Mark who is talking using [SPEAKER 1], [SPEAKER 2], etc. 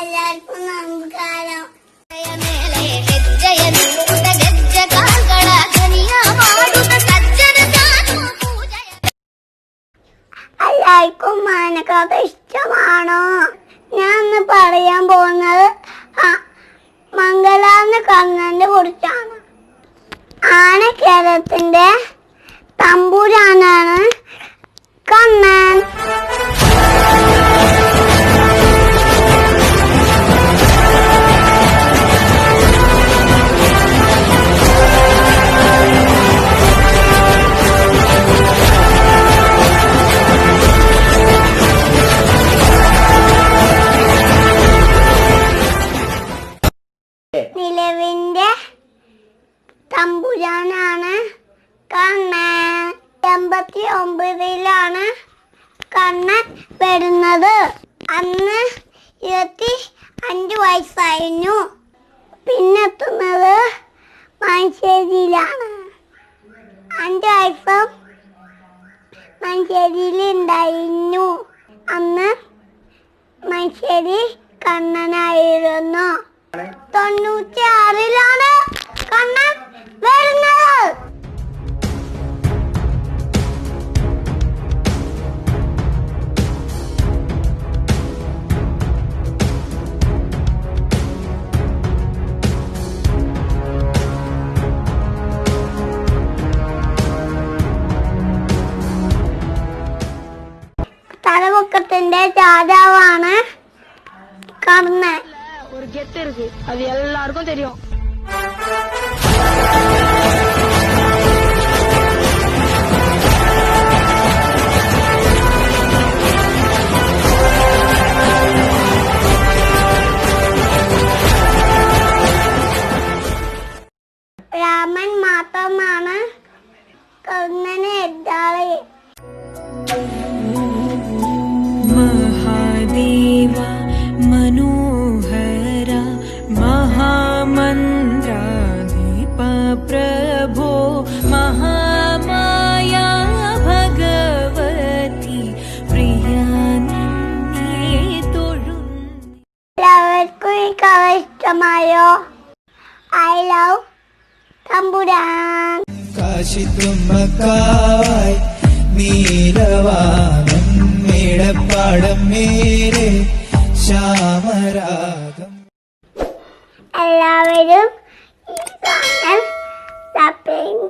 [SPEAKER 1] എല്ലാവർക്കും നമസ്കാരം എല്ലാവർക്കും മാനക്കഥ ഇഷ്ടമാണോ? ഞാൻ ഇന്ന് പറയാൻ പോകുന്നത് മംഗലാന്ന് കണ്ണനെ കുറിച്ചാണ്. ആനക്കേരളത്തിന്റെ നിലവിന്റെ തമ്പുരാനാണ് കണ്ണൻ എൺപത്തി ഒമ്പതിലാണ് കണ്ണൻ വരുന്നത് അന്ന് ഇരുപത്തി അഞ്ച് വയസ്സായിരുന്നു. പിന്നെത്തുന്നത് മഞ്ചേരിയിലാണ് അഞ്ച് വയസ്സും മഞ്ചേരിയിൽ ഉണ്ടായിരുന്നു അന്ന് മഞ്ചേരി കണ്ണനായിരുന്നു. തൊണ്ണൂറ്റി ആറിലാണ് കണ്ണൻ വരുന്നത്. തലമുക്കത്തിന്റെ രാജാവാണ് കർണൻ.
[SPEAKER 2] ஒரு கெத்து இருக்கு. அது எல்லாருக்கும் தெரியும்.
[SPEAKER 1] രാമൻ മാത്രമാണ് കർണനെ എതിരാളി.
[SPEAKER 3] മഹാദേവ മനോ
[SPEAKER 1] എല്ലാവർക്കും ഈ കഥ ഇഷ്ടമായോ ഐ ലവ് തമ്പുരാൻ
[SPEAKER 4] കാശിത്തുമ്മക്കാവായി നീലവാനം മേടപ്പാടം മേരെ ശ്യാമരാഗം.
[SPEAKER 1] എല്ലാവരും ഈ ചാനൽ സബ്സ്ക്രൈബ്